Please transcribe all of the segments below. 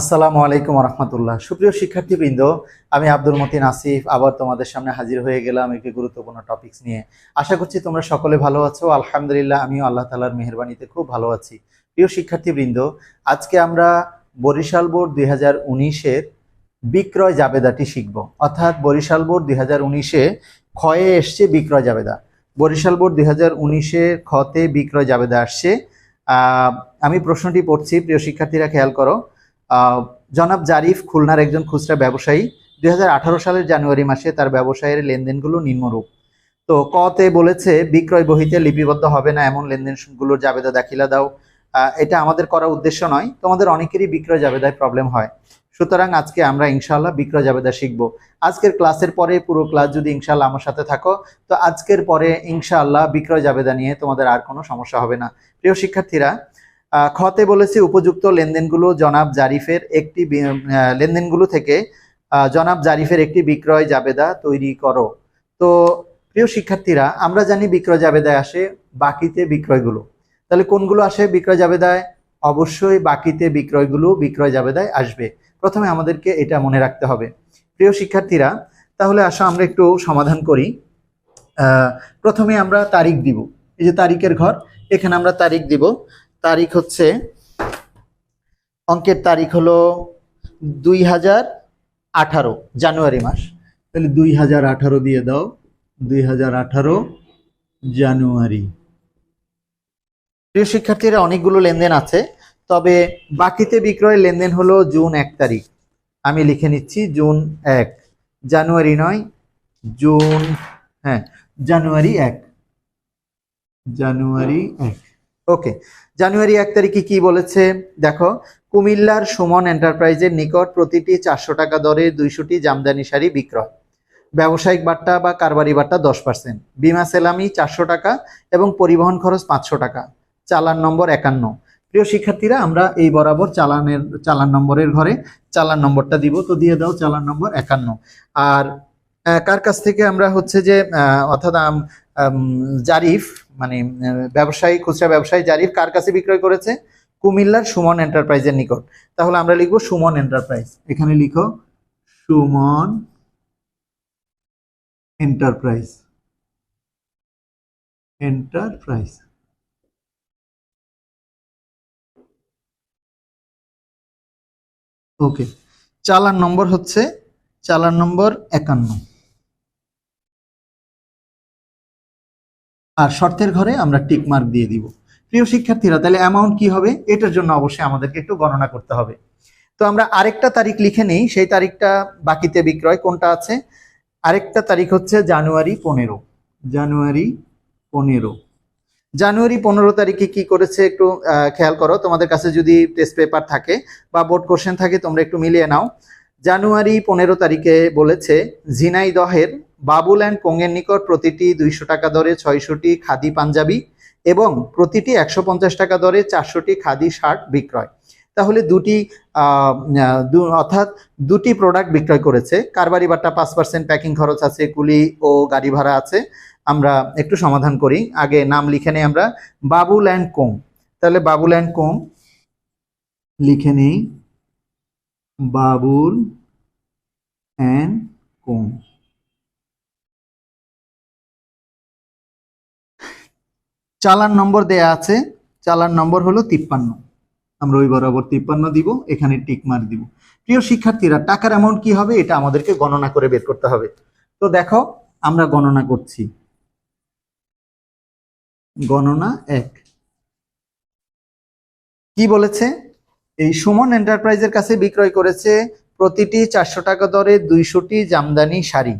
আসসালামু আলাইকুম রহমতুল্লাহ সুপ্রিয় শিক্ষার্থীবৃন্দ, আমি আব্দুল মতিন আসিফ, আবার তোমাদের সামনে হাজির হয়ে গেলাম একটি গুরুত্বপূর্ণ টপিকস নিয়ে। আশা করছি তোমরা সকলে ভালো আছো। আলহামদুলিল্লাহ, আমিও আল্লাহ তালার মেহরবানিতে খুব ভালো আছি। প্রিয় শিক্ষার্থীবৃন্দ, আজকে আমরা বরিশাল বোর্ড দুই হাজার উনিশের বিক্রয় জাবেদাটি শিখব। অর্থাৎ বরিশাল বোর্ড দুই হাজার উনিশে ক্ষয়ে এসছে বিক্রয় জাবেদা। বরিশাল বোর্ড দুই হাজার উনিশের খতে বিক্রয় জাবেদা আসছে। আমি প্রশ্নটি পড়ছি, প্রিয় শিক্ষার্থীরা খেয়াল করো। জনাব জারিফ খুলনার একজন খুচরা ব্যবসায়ী, দুই হাজার আঠারো সালের জানুয়ারি মাসে তার ব্যবসায়ের লেনদেনগুলো নিম্নরূপ। তো কতে বলেছে, বিক্রয় বহিতে লিপিবদ্ধ হবে না এমন লেনদেনগুলোর জাবেদা দাখিলা দাও। এটা আমাদের করার উদ্দেশ্য নয়, তোমাদের অনেকেরই বিক্রয় জাবেদায় প্রবলেম হয়। সুতরাং আজকে আমরা ইনশাল্লাহ বিক্রয় জাবেদা শিখব। আজকের ক্লাসের পরে পুরো ক্লাস যদি ইনশাআল্লাহ আমার সাথে থাকো, তো আজকের পরে ইনশাআল্লাহ বিক্রয় জাবেদা নিয়ে তোমাদের আর কোনো সমস্যা হবে না। প্রিয় শিক্ষার্থীরা খতে বলেছে উপযুক্ত লেনদেনগুলো জনাব জারিফের একটি লেনদেনগুলো থেকে জনাব জারিফের একটি বিক্রয় জাবেদা তৈরি করো। তো, প্রিয় শিক্ষার্থীরা, আমরা জানি বিক্রয় জাবেদায় আসে বাকিতে বিক্রয়গুলো। তাহলে কোনগুলো আসে বিক্রয় জাবেদায়? অবশ্যই বাকিতে বিক্রয়গুলো বিক্রয় জাবেদায় আসবে। প্রথমে আমাদেরকে এটা মনে রাখতে হবে। প্রিয় শিক্ষার্থীরা, তাহলে আসো আমরা একটু সমাধান করি। প্রথমে আমরা তারিখ দিব। এই যে তারিখের ঘর, এখানে আমরা তারিখ দিব। তারিখ হচ্ছে, অঙ্কের তারিখ হলো দুই হাজার আঠারো, জানুয়ারি মাস। তাহলে দুই হাজার আঠারো দিয়ে দাও, দুই হাজার আঠারো, জানুয়ারি। প্রিয় শিক্ষার্থীরা, অনেকগুলো লেনদেন আছে, তবে বাকিতে বিক্রয়ের লেনদেন হলো জুন এক তারিখ। আমি লিখে নিচ্ছি, জুন এক। জানুয়ারি নয়, জুন হ্যাঁ জানুয়ারি এক। জানুয়ারি এক। ওকে, জানুয়ারি এক তারিখে কি বলেছে? দেখো, কুমিল্লার সুমন এন্টারপ্রাইজের নিকট প্রতিটি চারশো টাকা দরে দুইশোটি জামদানি শাড়ি বিক্রয়। ব্যবসায়িক বাট্টা বা কারবারি বাট্টা দশ পার্সেন্ট। বিমা সেলামি চারশো টাকা এবং পরিবহন খরচ পাঁচশো টাকা। চালান নম্বর একান্ন। প্রিয় শিক্ষার্থীরা, আমরা এই বরাবর চালানের, চালান নম্বরের ঘরে চালান নম্বরটা দিব। তো দিয়ে দাও চালান নম্বর একান্ন। আর কার কাছ থেকে আমরা হচ্ছে যে অর্থাৎ জারিফ মানে ব্যবসায়ী, খুচরা ব্যবসায়ী জারিফ কার কাছে বিক্রয় করেছে? কুমিল্লার সুমন এন্টারপ্রাইজের নিকট। তাহলে আমরা লিখব সুমন এন্টারপ্রাইজ। এখানে লিখো, সুমন এন্টারপ্রাইজ। এন্টারপ্রাইজ। ওকে, চালান নম্বর হচ্ছে, চালান নম্বর একান্ন। আর শর্তের ঘরে আমরা টিক মার্ক দিয়ে দিব। প্রিয় শিক্ষার্থীরা, তাহলে অ্যামাউন্ট কি হবে? এটার জন্য অবশ্যই আমাদেরকে একটু গণনা করতে হবে। তো আমরা আরেকটা তারিখ লিখে নেই, সেই তারিখটা বাকিতে বিক্রয় কোনটা আছে? আরেকটা তারিখ হচ্ছে জানুয়ারি পনেরো। জানুয়ারি পনেরো। জানুয়ারি পনেরো তারিখে কি করেছে একটু খেয়াল করো, তোমাদের কাছে যদি টেস্ট পেপার থাকে বা বোর্ড কোশ্চেন থাকে, তোমরা একটু মিলিয়ে নাও। জানুয়ারি পনেরো তারিখে বলেছে, ঝিনাইদহের বাবুল অ্যান্ড কোঙ্গের নিকট প্রতিটি দুইশো টাকা দরে ছয়শোটি খাদি পাঞ্জাবি এবং প্রতিটি একশো পঞ্চাশ টাকা দরে চারশোটি খাদি শার্ট বিক্রয়। তাহলে দুটি অর্থাৎ দুটি প্রোডাক্ট বিক্রয় করেছে। কারবারি বাট্টা পাঁচ পার্সেন্ট প্যাকিং খরচ আছে, কুলি ও গাড়ি ভাড়া আছে। আমরা একটু সমাধান করি। আগে নাম লিখে নেই আমরা। বাবুল অ্যান্ড কোম তাহলে বাবুল অ্যান্ড কোম লিখে নেই। বাবুল অ্যান্ড কোম চালান নম্বর দেয়া আছে। চালান নম্বর হলো তিপ্পান্ন। আমরা ওই বরাবর তিপ্পান্ন দিব, এখানে টিক মার্ক দিব। প্রিয় শিক্ষার্থীরা, টাকার অ্যামাউন্ট কি হবে? এটা আমাদেরকে গণনা করে বের করতে হবে। তো দেখো, আমরা গণনা করছি। গণনা এক। কি বলেছে? এই সুমন এন্টারপ্রাইজের কাছে বিক্রয় করেছে প্রতিটি চারশো টাকা দরে দুইশোটি জামদানি শাড়ি।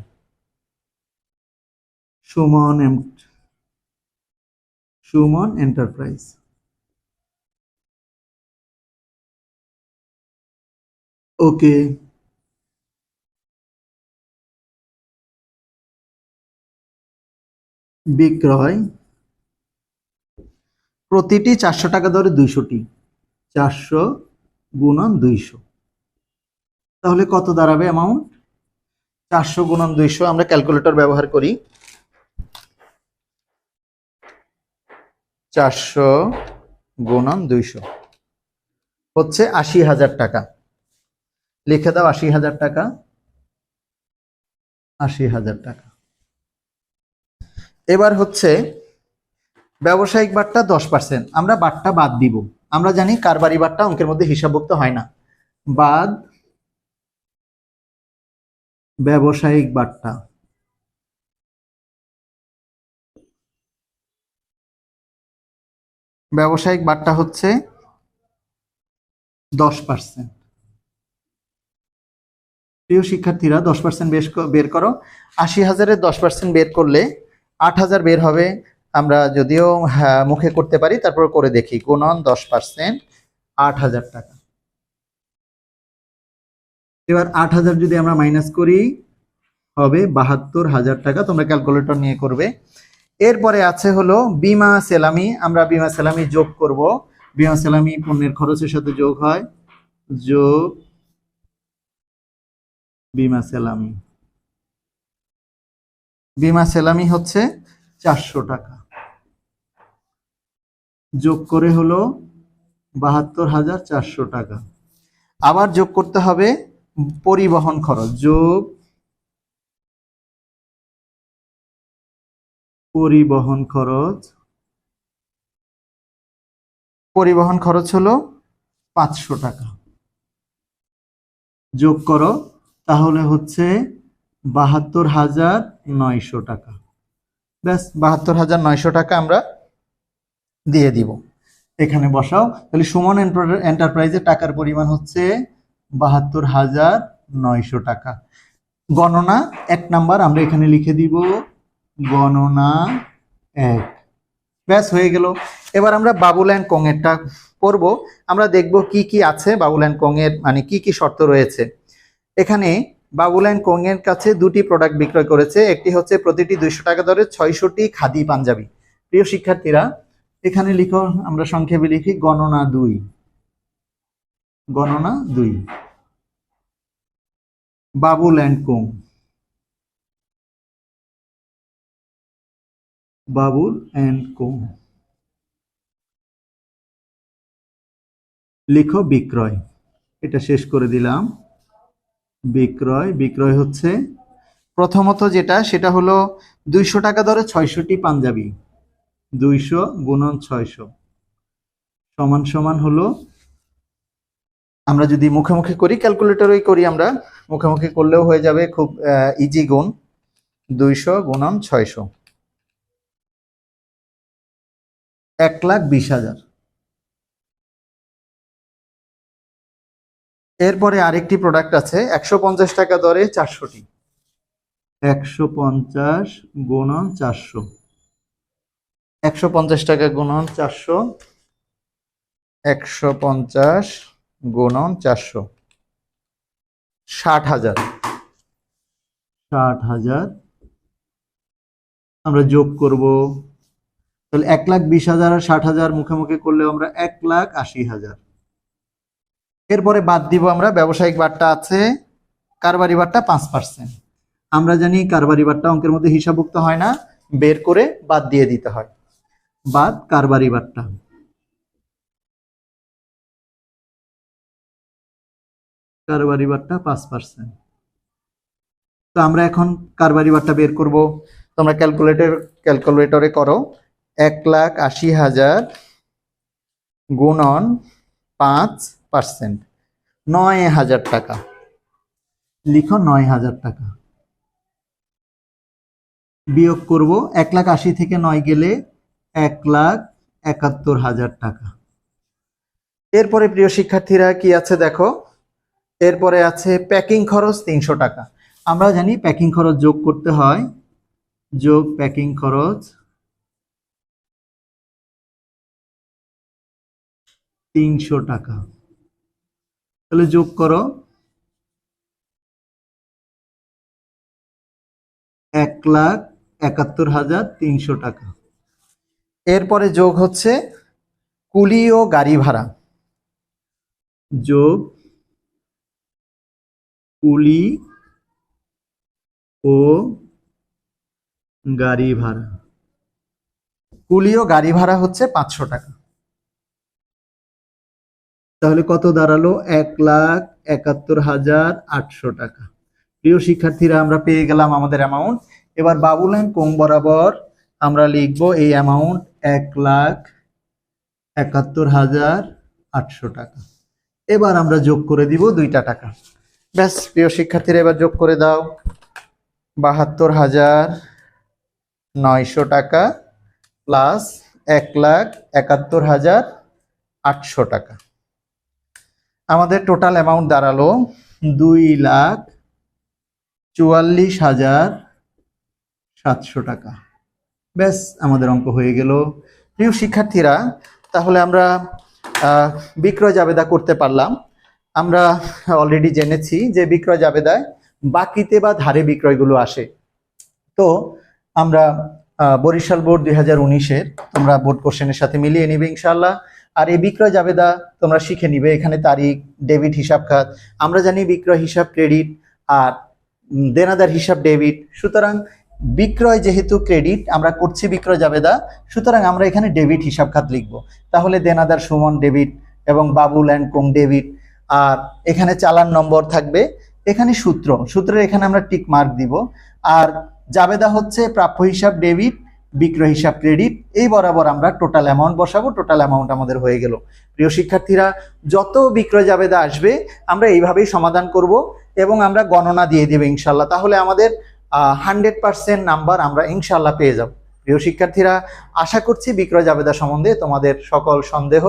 সুমন সুমন এন্টারপ্রাইজ। ওকে। বিক্রয়। প্রতিটি চারশো টাকা ধরে দুইশোটি। চারশো গুণন দুইশো। তাহলে কত দাঁড়াবে অ্যামাউন্ট চারশো গুণন দুইশো আমরা ক্যালকুলেটর ব্যবহার করি। চারশো গুণন দুইশো। হচ্ছে আশি হাজার টাকা। লিখে দাও আশি হাজার টাকা। আশি হাজার টাকা। এবার হচ্ছে ব্যবসায়িক বাট্টা দশ পার্সেন্ট। আমরা বাট্টা বাদ দিব। আমরা জানি কারবারি বাট্টা অঙ্কের মধ্যে হিসাবভুক্ত হয় না। বাদ ব্যবসায়িক বাট্টা ব্যবসায়িক বাট্টা হচ্ছে দশ পার্সেন্ট প্রিয় শিক্ষার্থীরা দশ পার্সেন্ট বের করো। আশি হাজারের দশ পার্সেন্ট বের করলে আট হাজার বের হবে। আমরা যদিও হ্যাঁ, মুখে করতে পারি তারপর করে দেখি। গুণন দশ পার্সেন্ট আট হাজার টাকা। এবার আট হাজার যদি আমরা মাইনাস করি হবে বাহাত্তর হাজার টাকা। তোমরা ক্যালকুলেটর নিয়ে করবে। এরপরে আছে হলো বিমা সেলামি, আমরা বিমা সেলামি যোগ করব। বিমা সেলামি পণ্যের খরচের সাথে যোগ হয়। যোগ বিমা সেলামি। বিমা সেলামি হচ্ছে চারশো টাকা। যোগ করে হলো বাহাত্তর হাজার চারশো টাকা। আবার যোগ করতে হবে পরিবহন খরচ। যোগ পরিবহন খরচ? পরিবহন খরচ হলো পাঁচশো টাকা। যোগ করো তাহলে হচ্ছে বাহাত্তর হাজার নয়শো টাকা। ব্যাস বাহাত্তর হাজার নয়শো টাকা আমরা দিয়ে দিব। এখানে বসাও। তাহলে সুমন এন্টারপ্রাইজের টাকার পরিমাণ হচ্ছে বাহাত্তর হাজার নয়শো টাকা। গণনা এক নাম্বার আমরা এখানে লিখে দিব গণনা এক। ব্যাস, হয়ে গেল। এবার আমরা বাবুল অ্যান্ড কংয়েরটা পড়ব। আমরা দেখব কি কি আছে বাবুল অ্যান্ড কংয়ের মানে কি কি শর্ত রয়েছে। এখানে বাবুল অ্যান্ড কংয়ের কাছে দুটি প্রোডাক্ট বিক্রয় করেছে। একটি হচ্ছে প্রতিটি দুইশো টাকা দরে ছয়শটি খাদি পাঞ্জাবি। প্রিয় শিক্ষার্থীরা, এখানে লিখো, আমরা সংক্ষেপে লিখি, গণনা দুই। গণনা দুই। Babul and co. Babul and co. লিখো বিক্রয়। এটা শেষ করে দিলাম। বিক্রয় বিক্রয় হচ্ছে প্রথমত যেটা, সেটা হলো দুইশো টাকা দরে ছয়শটি পাঞ্জাবি। দুইশো গুণন ছয়শো। সমান সমান হলো, আমরা যদি মুখে করি ক্যালকুলেটরই করি আমরা, মুখে করলেও হয়ে যাবে খুব ইজি গুণ। দুইশো গুণন ছয়শো। এক লাখ বিশ হাজার। এরপরে আরেকটি প্রোডাক্ট আছে, একশো পঞ্চাশ টাকা দরে চারশোটি। একশো পঞ্চাশ গুণন চারশো। একশো পঞ্চাশ টাকা গুণন চারশো। একশো পঞ্চাশ গুণন চারশো। ষাট হাজার। ষাট হাজার। আমরা যোগ করব তাহলে এক লাখ বিশ হাজার আর ষাট হাজার মুখে মুখে করলেও আমরা এক লাখ আশি হাজার। এরপরে বাদ দিব আমরা, ব্যবসায়িক বারটা আছে, কারবারি বারটা পাঁচ পার্সেন্ট আমরা জানি কারবারি বারটা অঙ্কের মধ্যে হিসাবভুক্ত হয় না, বের করে বাদ দিয়ে দিতে হয়। বাদ কারবারি বারটা। কারবারি বারটা পাঁচ পার্সেন্ট তো আমরা এখন কারবারি বারটা বের করব। তোমরা ক্যালকুলেটর ক্যালকুলেটরে করো। এক লাখ আশি হাজার গুণন পাঁচ পার্সেন্ট। নয় হাজার টাকা। লিখো নয় হাজার টাকা। বিয়োগ করব এক লাখ আশি থেকে নয় গেলে এক লাখ একাত্তর হাজার টাকা। এরপরে প্রিয় শিক্ষার্থীরা কি আছে দেখো? এরপরে আছে প্যাকিং খরচ তিনশো টাকা। আমরা জানি প্যাকিং খরচ যোগ করতে হয়। যোগ প্যাকিং খরচ তিনশো টাকা। তাহলে যোগ করো। এক লাখ একাত্তর হাজার তিনশো টাকা। এরপরে যোগ হচ্ছে কুলি ও গাড়ি ভাড়া। যোগ কুলি ও গাড়ি ভাড়া। কুলি ও গাড়ি ভাড়া হচ্ছে পাঁচশো টাকা। তাহলে কত দাঁড়াল? এক লাখ একাত্তর হাজার আটশো টাকা। প্রিয় শিক্ষার্থীরা, আমরা পেয়ে গেলাম আমাদের অ্যামাউন্ট এবার বাবুল অ্যান্ড কোং বরাবর আমরা লিখব এই অ্যামাউন্ট এক লাখ একাত্তর হাজার আটশো টাকা। এবার আমরা যোগ করে দিব দুইটা টাকা। ব্যাস, প্রিয় শিক্ষার্থীরা, এবার যোগ করে দাও। বাহাত্তর হাজার নয়শো টাকা প্লাস এক লাখ একাত্তর হাজার আটশো টাকা। আমাদের টোটাল অ্যামাউন্ট দাঁড়াল দুই লাখ চুয়াল্লিশ হাজার সাতশো টাকা। ব্যাস, আমাদের অঙ্ক হয়ে গেল। প্রিয় শিক্ষার্থীরা, তাহলে আমরা বিক্রয় জাবেদা করতে পারলাম। আমরা অলরেডি জেনেছি যে বিক্রয় জাবেদায় বাকিতে বা ধারে বিক্রয়গুলো আসে। তো আমরা বরিশাল বোর্ড দুই হাজার উনিশের, তোমরা বোর্ড কোশ্চেনের সাথে মিলিয়ে নিবে ইনশাল্লাহ আর এই বিক্রয় জাবেদা তোমরা শিখে নিবে। এখানে তারিখ, ডেবিট, হিসাব খাত। আমরা জানি বিক্রয়, হিসাব, ক্রেডিট আর দেনাদার, হিসাব, ডেবিট। সুতরাং বিক্রয় যেহেতু ক্রেডিট, আমরা করছি বিক্রয় জাবেদা। সুতরাং আমরা এখানে ডেবিট, হিসাব, খাত লিখব। তাহলে দেনাদার সুমন ডেবিট এবং বাবুল অ্যান্ড কোং ডেবিট আর এখানে চালান নম্বর থাকবে। এখানে সূত্র, সূত্রের এখানে আমরা টিক মার্ক দিব। আর জাবেদা হচ্ছে প্রাপ্য হিসাব, ডেবিট বিক্রয় হিসাব ক্রেডিট এই বরাবর আমরা টোটাল অ্যামাউন্ট বসাবো টোটাল অ্যামাউন্ট আমাদের হয়ে গেল। প্রিয় শিক্ষার্থীরা, যত বিক্রয় জাবেদা আসবে, আমরা এইভাবেই সমাধান করব এবং আমরা গণনা দিয়ে দেবো ইনশাল্লাহ তাহলে আমাদের হান্ড্রেড পার্সেন্ট নাম্বার আমরা ইনশাল্লাহ পেয়ে যাব। প্রিয় শিক্ষার্থীরা, আশা করছি বিক্রয় জাবেদা সম্বন্ধে তোমাদের সকল সন্দেহ,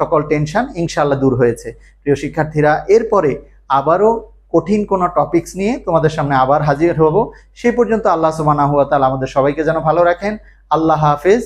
সকল টেনশন ইনশাল্লাহ দূর হয়েছে। প্রিয় শিক্ষার্থীরা, এরপরে আবারও কঠিন কোনো টপিকস নিয়ে তোমাদের সামনে আবার হাজির হব। সেই পর্যন্ত আল্লাহ সুবানা তাআলা আমাদের সবাইকে যেন ভালো রাখেন। আল্লাহ হাফেজ।